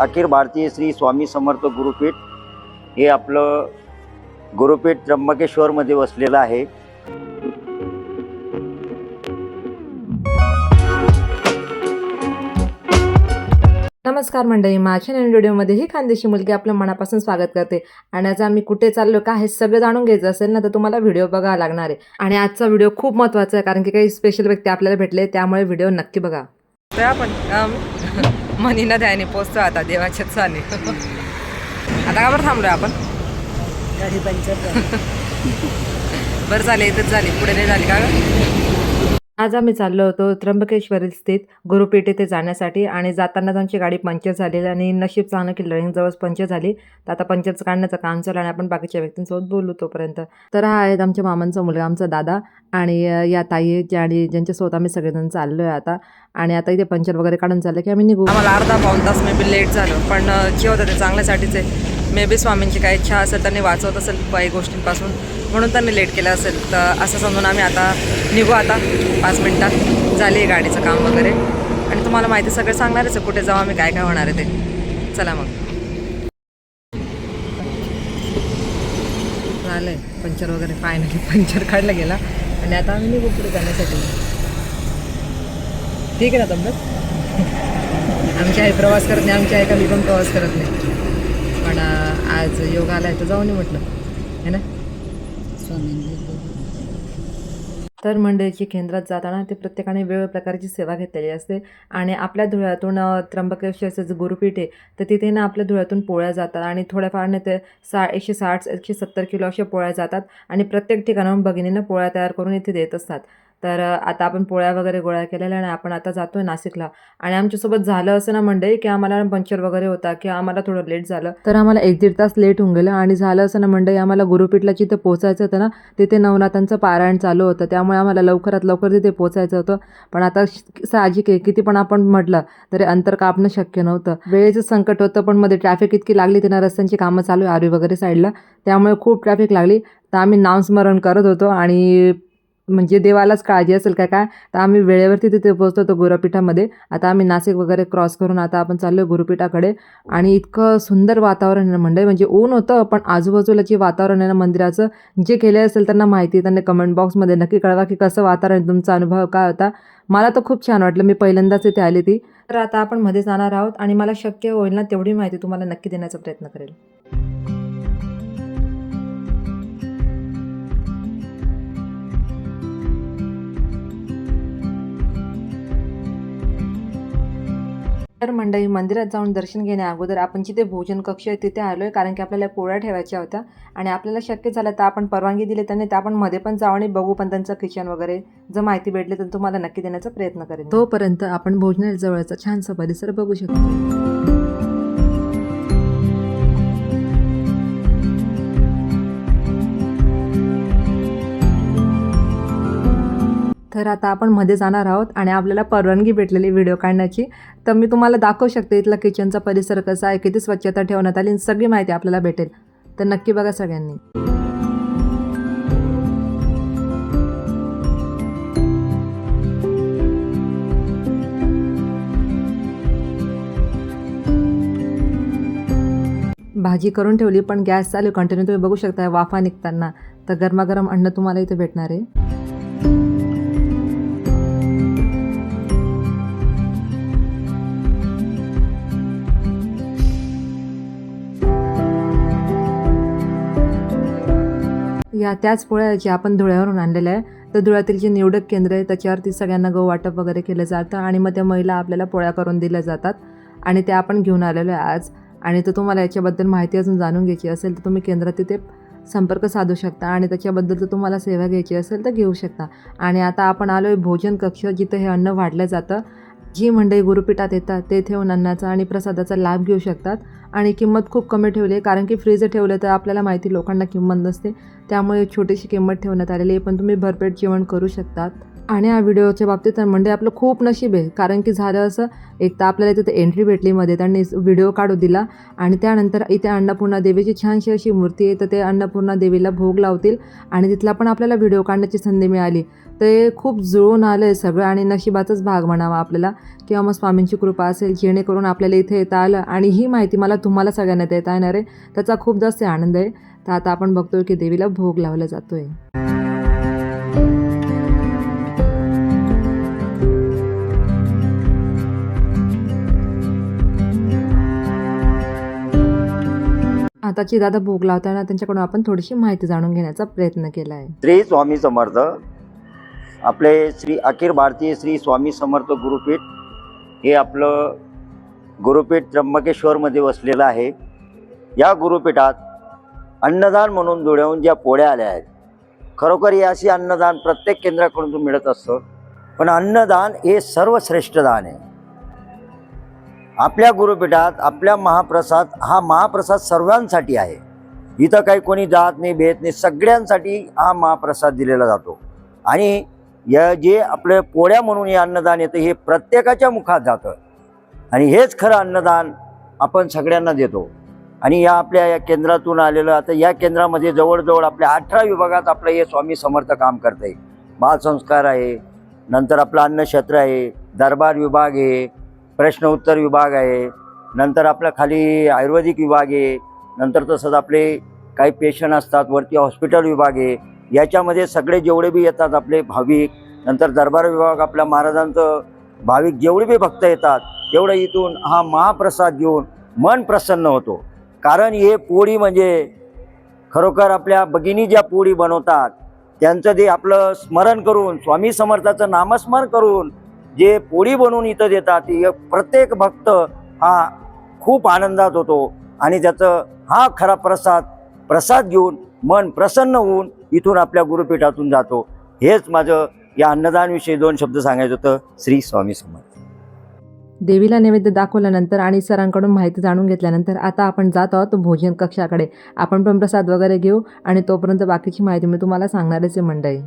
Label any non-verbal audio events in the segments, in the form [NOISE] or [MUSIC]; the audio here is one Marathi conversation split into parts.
अखिल भारतीय श्री स्वामी समर्थ गुरुपीठ हे आपलं गुरुपीठ त्र्यंबकेश्वरमध्ये वसलेलं आहे. नमस्कार मंडळी माझ्या नवीन व्हिडिओमध्ये ही खानदेशी मुलगी आपलं मनापासून स्वागत करते. आणि आज आम्ही कुठे चाललो काय हे सगळं जाणून घ्यायचं असेल ना तर तुम्हाला व्हिडिओ बघावा लागणार आहे. आणि आजचा व्हिडिओ खूप महत्त्वाचा आहे कारण की काही स्पेशल व्यक्ती आपल्याला भेटले त्यामुळे व्हिडिओ नक्की बघा. तर आपण मनी नद्याने पोचतो आता देवाच्या चाले आता का बरं थांबलोय आपण? गाडी पंचर [LAUGHS] बरं झाले इथंच झाली पुढे नाही झाली का? आज आम्ही चाललो होतो त्र्यंबकेश्वर स्थित गुरुपेठ येथे जाण्यासाठी आणि जातानाच आमची गाडी पंक्चर झालेली आणि नशीब चांगलं की लढिंग पंक्चर झाली. तर आता पंक्चरचं काढण्याचं काम चालू आणि आपण बाकीच्या व्यक्तींसोबत बोलू तोपर्यंत. तर हा आहेत आमच्या मामांचा मुलगा आमचा दादा आणि या ताई ज्या आणि ज्यांच्यासोबत आम्ही सगळेजण चाललो आहे आता. आणि आता इथे पंक्चर वगैरे काढून चाललं की आम्ही निघू. आम्हाला अर्धा पाऊन तास मे बी लेट झालं. पण जे होतं ते चांगल्यासाठीच आहे. मे बी स्वामींची काही इच्छा असेल त्यांनी वाचवत असेल काही गोष्टींपासून म्हणून त्यांनी लेट केलं असेल. तर असं समजून आम्ही आता निघू आता. पाच मिनटात झाली आहे गाडीचं काम वगैरे. आणि तुम्हाला माहिती सगळं सांगणारच आहे कुठे जाऊ आम्ही काय काय होणार आहे ते. चला मग. झालं आहे पंचर वगैरे फायनली पंचर काढला गेला. आणि आता आम्ही निघू पुढे जाण्यासाठी. ठीक आहे ना तब्येत? आमची आई प्रवास करत नाही आमची आई का मी पण प्रवास करत नाही. पण आज योग आहे तर जाऊ नये म्हटलं. है ना? स्वामी तर मंडळीची केंद्रात जाताना ते प्रत्येकाने वेगवेगळ्या प्रकारची सेवा घेतलेली असते. आणि आपल्या धुळ्यातून त्र्यंबकेश्वर त्र्यंबकेश्वरचं गुरुपीठ आहे तर तिथे ना आपल्या धुळ्यातून पोळ्या जातात आणि थोड्याफारने ते सा एकशे साठ एकशे सत्तर किलो अशा पोळ्या जातात. आणि प्रत्येक ठिकाणाहून भगिनींना पोळ्या तयार करून इथे देत असतात. तर आता आपण पोळ्या वगैरे गोळ्या केलेल्या आणि आपण आता जातो आहे नाशिकला. आणि आमच्यासोबत झालं असं ना मंडळी की आम्हाला पंक्चर वगैरे होता की आम्हाला थोडं लेट झालं. तर आम्हाला एक दीड तास लेट होऊन गेलं आणि झालं असं ना मंडळी आम्हाला गुरुपीठला जिथे पोचायचं होतं ना तिथे नवनाथांचं पारायण चालू होतं. त्यामुळे आम्हाला लवकरात लवकर तिथे पोचायचं होतं. पण आता साहजिक आहे किती पण आपण म्हटलं तरी अंतर कापणं शक्य नव्हतं. वेळेचं संकट होतं पण मध्ये ट्रॅफिक इतकी लागली त्यांना रस्त्यांची कामं चालू आहे आरवी वगैरे साईडला. त्यामुळे खूप ट्रॅफिक लागली. तर आम्ही नामस्मरण करत होतो आणि म्हणजे देवालाच काळजी असेल काय काय? तर आम्ही वेळेवरती तिथे पोहोचतो तो गुरुपीठामध्ये. आता आम्ही नाशिक वगैरे क्रॉस करून आता आपण चाललो गुरुपीठाकडे. आणि इतकं सुंदर वातावरण आहे ना मंडळी. म्हणजे ऊन होतं पण आजूबाजूला जे वातावरण आहे ना मंदिराचं जे केले असेल त्यांना माहिती आहे, त्यांनी कमेंट बॉक्समध्ये नक्की कळवा की कसं वातावरण तुमचा अनुभव काय होता. मला तर खूप छान वाटलं. मी पहिल्यांदाच इथे आली ती. तर आता आपण मध्ये जाणार आहोत आणि मला शक्य होईल ना तेवढी माहिती तुम्हाला नक्की देण्याचा प्रयत्न करेल. तर मंडळी मंदिरात जाऊन दर्शन घेण्या अगोदर आपण जिथे भोजन कक्ष आहे तिथे आलो आहे कारण की आपल्याला पोळ्या ठेवायच्या होत्या आणि आपल्याला शक्य झालं तर आपण परवानगी दिली त्यांनी तर आपण मध्ये पण जाऊ आणि बघू पण त्यांचं किचन वगैरे. जर माहिती भेटली तर तुम्हाला नक्की देण्याचा प्रयत्न करेन. तोपर्यंत आपण भोजनालय जवळचा छानसा परिसर बघू शकतो. तर आता आपण मध्ये जाणार आहोत आणि आपल्याला परवानगी भेटलेली व्हिडिओ काढण्याची. तर मी तुम्हाला दाखवू शकते इथला किचनचा परिसर कसा आहे किती स्वच्छता ठेवण्यात आली सगळी माहिती आपल्याला भेटेल. तर नक्की बघा सगळ्यांनी. भाजी करून ठेवली पण गॅस चालू कंटिन्यू तुम्ही बघू शकता वाफा निघताना. तर गरमागरम अन्न तुम्हाला इथे भेटणार आहे. या त्याच पोळ्या ज्या आपण धुळ्यावरून आणलेल्या आहे तर धुळ्यातील जे निवडक केंद्र आहे त्याच्यावरती सगळ्यांना गहू वाटप वगैरे केलं जातं आणि मग त्या महिला आपल्याला पोळ्या करून दिल्या जातात आणि त्या आपण घेऊन आलेलो आहे आज. आणि तर तुम्हाला याच्याबद्दल माहिती अजून जाणून घ्यायची असेल तर तुम्ही केंद्रात तिथे संपर्क साधू शकता आणि त्याच्याबद्दल जर तुम्हाला सेवा घ्यायची असेल तर घेऊ शकता. आणि आता आपण आलो आहे भोजन कक्ष जिथं हे अन्न वाढलं जातं. जी मंडळी गुरुपीठात येतात ते ठेवून अन्नाचा आणि प्रसादाचा लाभ घेऊ शकतात आणि किंमत खूप कमी ठेवली आहे. कारण की फ्रीज ठेवलं तर आपल्याला माहिती लोकांना किंमत नसते. त्यामुळे छोटीशी किंमत ठेवण्यात आलेली आहे. पण तुम्ही भरपेट जेवण करू शकतात. आणि या व्हिडिओच्या बाबतीत तर म्हणजे आपलं खूप नशीब आहे. कारण की झालं असं एक तर आपल्याला तिथे एंट्री भेटली मध्ये त्यांनी व्हिडिओ काढू दिला आणि त्यानंतर इथे अन्नपूर्णा देवीची छानशी अशी मूर्ती आहे तर ते अन्नपूर्णा देवीला भोग लावतील आणि तिथला पण आपल्याला व्हिडिओ काढण्याची संधी मिळाली. ते खूप जुळून आलं आहे सगळं आणि नशिबाचाच भाग म्हणावा आपल्याला. किंवा मग स्वामींची कृपा असेल जेणेकरून आपल्याला इथे येता आलं आणि ही माहिती मला तुम्हाला सगळ्यांना देता येणार आहे. त्याचा खूप जास्त आनंद आहे. तर आता आपण बघतोय की देवीला भोग लावला जातोय. आताची दादा भोग लावताना त्यांच्याकडून आपण थोडीशी माहिती जाणून घेण्याचा प्रयत्न केला आहे श्री स्वामी समर्थ आपले श्री अखिल भारतीय श्री स्वामी समर्थ गुरुपीठ हे आपलं गुरुपीठ त्र्यंबकेश्वरमध्ये वसलेलं आहे. या गुरुपीठात अन्नदान म्हणून जुळवून ज्या पोळ्या आल्या आहेत खरोखर हे अशी अन्नदान प्रत्येक केंद्राकडून मिळत असतं. पण अन्नदान हे सर्वश्रेष्ठ दान आहे. आपल्या गुरुपीठात आपल्या महाप्रसाद हा महाप्रसाद सर्वांसाठी आहे. इथं काही कोणी जात नाही भेद नाही सगळ्यांसाठी हा महाप्रसाद दिलेला जातो. आणि या जे आपलं पोळ्या म्हणून हे अन्नदान येतं हे प्रत्येकाच्या मुखात जातं. आणि हेच खरं अन्नदान आपण सगळ्यांना देतो. आणि या आपल्या या केंद्रातून आलेलं आता या केंद्रामध्ये जवळजवळ आपल्या अठरा विभागात आपलं हे स्वामी समर्थ काम करतं आहे बालसंस्कार आहे नंतर आपलं अन्नक्षेत्र आहे दरबार विभाग आहे प्रश्न उत्तर विभाग आहे. नंतर आपल्या खाली आयुर्वेदिक विभाग आहे. नंतर तसंच आपले काही पेशंट असतात वरती हॉस्पिटल विभाग आहे. याच्यामध्ये सगळे जेवढे बी येतात आपले भाविक नंतर दरबार विभाग आपल्या महाराजांचं भाविक जेवढे बी भक्त येतात तेवढं इथून हा महाप्रसाद घेऊन मन प्रसन्न होतो. कारण हे पोळी म्हणजे खरोखर आपल्या भगिनी ज्या पोळी बनवतात त्यांचं ते आपलं स्मरण करून स्वामी समर्थाचं नामस्मरण करून जे पोळी बनवून इथं देतात प्रत्येक भक्त हा खूप आनंदात होतो. आणि त्याचं हा खरा प्रसाद प्रसाद घेऊन मन प्रसन्न होऊन इथून आपल्या गुरुपीठातून जातो. हेच माझं या अन्नदानविषयी दोन शब्द सांगायचं होतं श्री स्वामी समर्थ. देवीला नैवेद्य दाखवल्यानंतर आणि सरांकडून माहिती जाणून घेतल्यानंतर आता आपण जात आहोत भोजन कक्षाकडे. आपण पण प्रसाद वगैरे घेऊ आणि तोपर्यंत बाकीची माहिती मी तुम्हाला सांगणारच आहे मंडळी.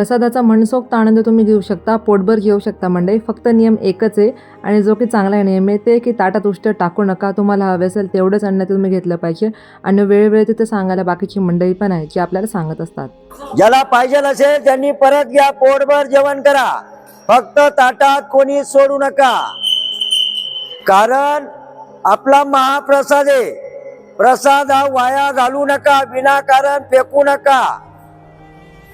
प्रसादाचा मनसोक्त आनंद तुम्ही घेऊ शकता पोटभर घेऊ शकता मंडळी. फक्त नियम एकच आहे आणि जो की चांगला नियम आहे ते की ताटात उष्ट टाकू नका. तुम्हाला हवे असेल तेवढंच अन्न तुम्ही घेतलं पाहिजे आणि वेळोवेळी तिथे सांगायला बाकीची मंडळी पण आहे जी आपल्याला सांगत असतात. ज्याला पाहिजे असेल त्यांनी परत घ्या पोटभर जेवण करा. फक्त ताटात कोणी सोडू नका. कारण आपला महाप्रसाद आहे. प्रसाद हा वाया घालू नका विनाकारण फेकू नका.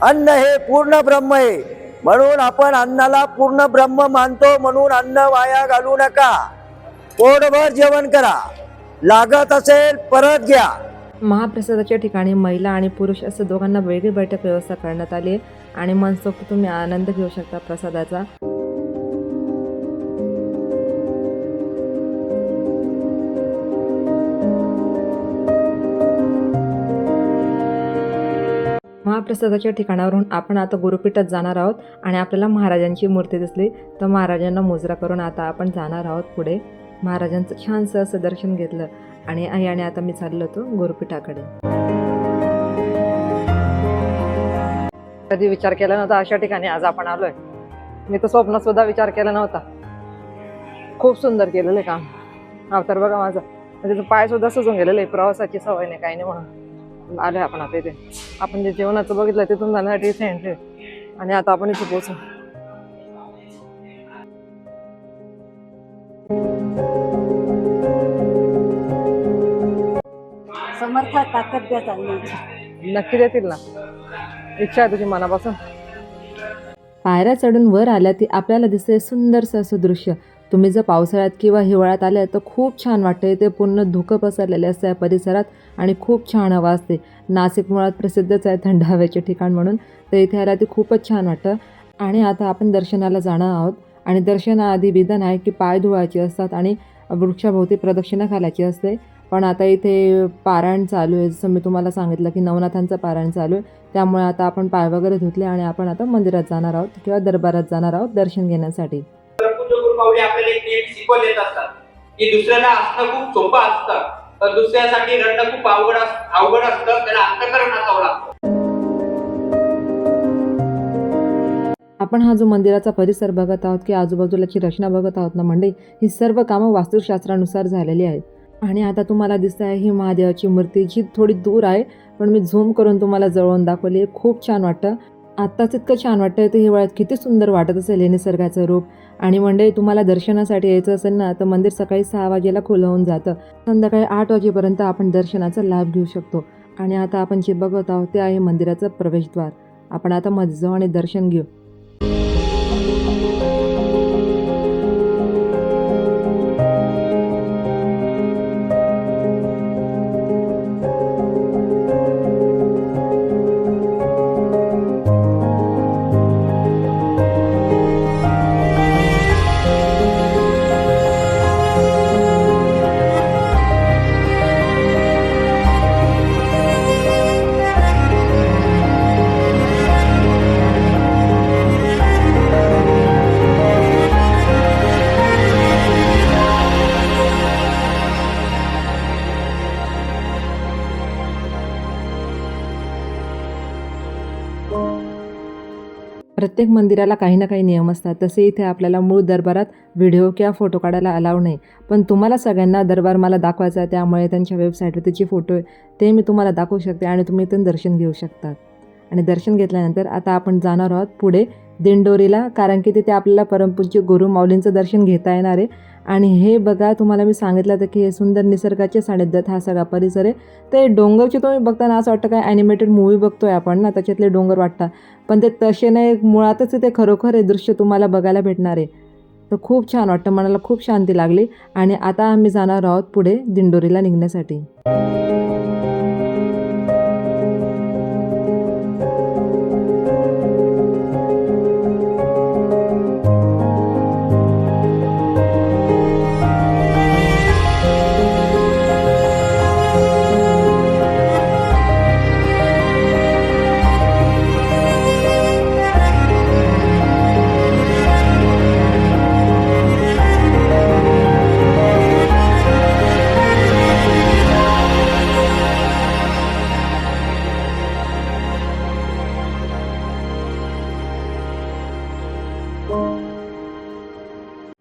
अन्न हे पूर्ण ब्रह्म आहे. म्हणून आपण अन्नाला पूर्ण ब्रह्म मानतो म्हणून अन्न वाया घालू नका. पोटभर जेवण करा. लागत असेल परत घ्या. महाप्रसादाच्या ठिकाणी महिला आणि पुरुष असं दोघांना वेगळी बैठक व्यवस्था करण्यात आली आहे आणि मनसोक्त तुम्ही आनंद घेऊ शकता प्रसादाचा. महाप्रसादाच्या ठिकाणावरून आपण आता गुरुपीठात जाणार आहोत आणि आपल्याला महाराजांची मूर्ती दिसली. तर महाराजांना मुजरा करून आता आपण जाणार आहोत पुढे. महाराजांचं छानसं असं दर्शन घेतलं आणि आई आणि आता मी चाललो होतो गुरुपीठाकडे. कधी विचार केला नव्हता अशा ठिकाणी आज आपण आलोय. मी तर स्वप्न सुद्धा विचार केला नव्हता. खूप सुंदर केलेलं आहे काम. अवतार बघा माझा. म्हणजे पाय सुद्धा सुजून गेलेलं आहे प्रवासाची सवय नाही काही नाही म्हणून. आलोय आपण आता इथे. आपण जे जेवणाचं बघितलं तिथून जाण्यासाठी इथे एंट्री आणि आता आपण इथे पोहोचू. समर्थ ताकद द्या चालण्याची नक्की देतील ना. इच्छा आहे तुझी मनापासून. पायऱ्या चढून वर आल्या ती आपल्याला दिसते सुंदरसं असं दृश्य. तुम्ही जर पावसाळ्यात किंवा हिवाळ्यात आले तर खूप छान वाटतं इथे पूर्ण धुकं पसरलेले असतं या परिसरात आणि खूप छान हवा असते. नाशिक मुळात प्रसिद्धच आहे थंड हवेचे ठिकाण म्हणून. तर इथे आल्या ते खूपच छान वाटतं. आणि आता आपण दर्शनाला जाणार आहोत. आणि दर्शनाआधी विधान आहे की पाय धुवायचे असतात आणि वृक्षाभोवती प्रदक्षिणा घालायची असते. पण आता इथे पारायण चालू आहे. जसं मी तुम्हाला सांगितलं की नवनाथांचं पारायण चालू आहे. त्यामुळे आता आपण पाय वगैरे धुतले आणि आपण आता मंदिरात जाणार आहोत किंवा दरबारात जाणार आहोत दर्शन घेण्यासाठी. पूज्य आपल्याला एक नेहमी शिकवले येत असतात. की दुसऱ्याला असणं खूप सोपं असतं. तर दुसऱ्यासाठी रडणं खूप अवघड अवघड असतं. त्याला अंतकरण असावं लागतं. आपण हा जो मंदिराचा परिसर बघत आहोत की आजूबाजूलाची रचना बघत आहोत ना म्हणजे ही सर्व कामं वास्तुशास्त्रानुसार झालेली आहेत. आणि आता तुम्हाला दिसत आहे ही महादेवाची मूर्ती जी थोडी दूर आहे पण मी झूम करून तुम्हाला जवळून दाखवली खूप छान वाटतं. आत्ताच इतकं छान वाटतं ते हिवाळ्यात किती सुंदर वाटत असेल हे निसर्गाचं रूप. आणि मंडळी तुम्हाला दर्शनासाठी यायचं असेल ना तर मंदिर सकाळी सहा वाजेला खुलं होऊन जातं. संध्याकाळी आठ वाजेपर्यंत आपण दर्शनाचा लाभ घेऊ शकतो. आणि आता आपण जे बघत आहोत ते आहे मंदिराचं प्रवेशद्वार. आपण आता मध्ये जाऊ आणि दर्शन घेऊ. प्रत्येक मंदिराला काही ना काही नियम असतात. तसे इथे आपल्याला मूळ दरबारात व्हिडिओ किंवा फोटो काढायला अलाव नाही. पण तुम्हाला सगळ्यांना दरबार मला दाखवायचा आहे त्यामुळे त्यांच्या वेबसाईटवर त्याचे फोटो आहे ते मी तुम्हाला दाखवू शकते आणि तुम्ही इथून दर्शन घेऊ शकतात आणि दर्शन घेतल्यानंतर आता आपण जाणार आहोत पुढे दिंडोरीला कारण की तिथे आपल्याला परमपूज्य गुरु माऊलींचं दर्शन घेता येणार आहे. आणि हे बघा तुम्हाला मी सांगितलं होतं की हे सुंदर निसर्गाचे सानिध्यात हा सगळा परिसर आहे. ते डोंगरचे तुम्ही बघताना असं वाटतं काय ॲनिमेटेड मूवी बघतोय आपण ना त्याच्यातले डोंगर वाटतात. पण ते तसे नाही मुळातच ते खरोखर हे दृश्य तुम्हाला बघायला भेटणार आहे. तर खूप छान वाटतं मनाला खूप शांती लागली. आणि आता आम्ही जाणार आहोत पुढे दिंडोरीला निघण्यासाठी.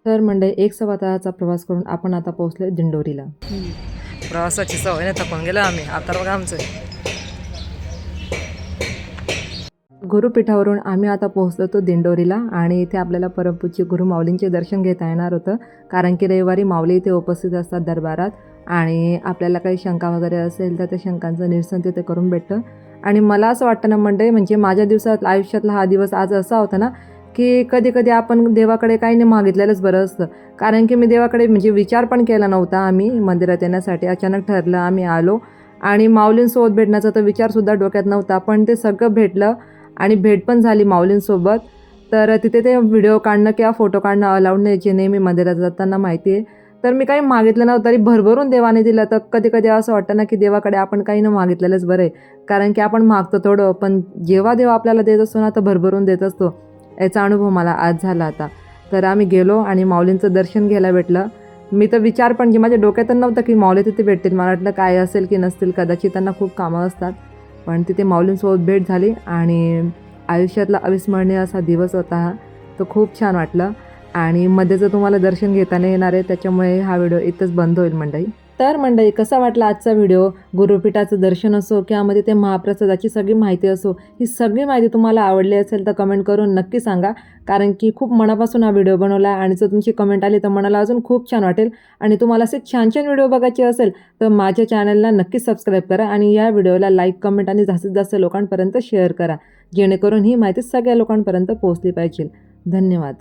तर मंडळी एक सव्वा तासाचा प्रवास करून आपण आता पोहोचलो दिंडोरीला. प्रवासाची सवय नाही थकून गेलो आम्ही. आता बघा आमचं. गुरुपीठावरून आम्ही आता पोहोचलो होतो दिंडोरीला आणि इथे आपल्याला परमपूज्य गुरु माऊलींचे दर्शन घेता येणार होतं. कारण की रविवारी माऊली इथे उपस्थित असतात दरबारात आणि आपल्याला काही शंका वगैरे असेल तर त्या शंकांचं निरसन तिथे करून भेटतं. आणि मला असं वाटतं ना मंडळी म्हणजे माझ्या दिवसात आयुष्यातला हा दिवस आज असा होता ना की कधी कधी आपण देवाकडे काही नाही मागितलेलंच बरं असतं. कारण की मी देवाकडे म्हणजे विचार पण केला नव्हता आम्ही मंदिरात येण्यासाठी. अचानक ठरलं आम्ही आलो आणि माऊलींसोबत भेटण्याचा तर विचारसुद्धा डोक्यात नव्हता. पण ते सगळं भेटलं आणि भेट पण झाली माऊलींसोबत. तर तिथे ते व्हिडिओ काढणं किंवा फोटो काढणं अलाउड नाही जे नेहमी मंदिरात जाताना माहिती आहे. तर मी काही मागितलं नव्हतं तरी भरभरून देवाने दिलं. तर कधी कधी असं वाटतं ना की देवाकडे आपण काही न मागितलेलंच बरं आहे. कारण की आपण मागतो थोडं पण जेव्हा देव आपल्याला देत असतो ना तर भरभरून देत असतो. याचा अनुभव मला आज झाला आता. तर आम्ही गेलो आणि माऊलींचं दर्शन घ्यायला भेटलं. मी तर विचार पण की माझ्या डोक्यातच नव्हतं की माऊली तिथे भेटतील. मला वाटलं काय असेल की नसतील कदाचित त्यांना खूप कामं असतात. पण तिथे माऊलींसोबत भेट झाली आणि आयुष्यातला अविस्मरणीय असा दिवस होता हा. तो खूप छान वाटलं. आणि मध्ये जर तुम्हाला दर्शन घेताना येणार आहे. त्याच्यामुळे हा व्हिडिओ इथंच बंद होईल मंडळी. तर मंडळी कसा वाटला आजचा व्हिडिओ? गुरुपीठाचं दर्शन असो किंवा मध्ये ते महाप्रसादाची सगळी माहिती असो ही सगळी माहिती तुम्हाला आवडली असेल तर कमेंट करून नक्की सांगा. कारण की खूप मनापासून हा व्हिडिओ बनवला आहे आणि जर तुमची कमेंट आली तर मनाला अजून खूप छान वाटेल. आणि तुम्हाला असे छान छान व्हिडिओ बघायचे असेल तर माझ्या चॅनलला नक्की सबस्क्राईब करा आणि या व्हिडिओला लाईक कमेंट आणि जास्तीत जास्त लोकांपर्यंत शेअर करा. जेणेकरून ही माहिती सगळ्या लोकांपर्यंत पोहोचली पाहिजे. धन्यवाद.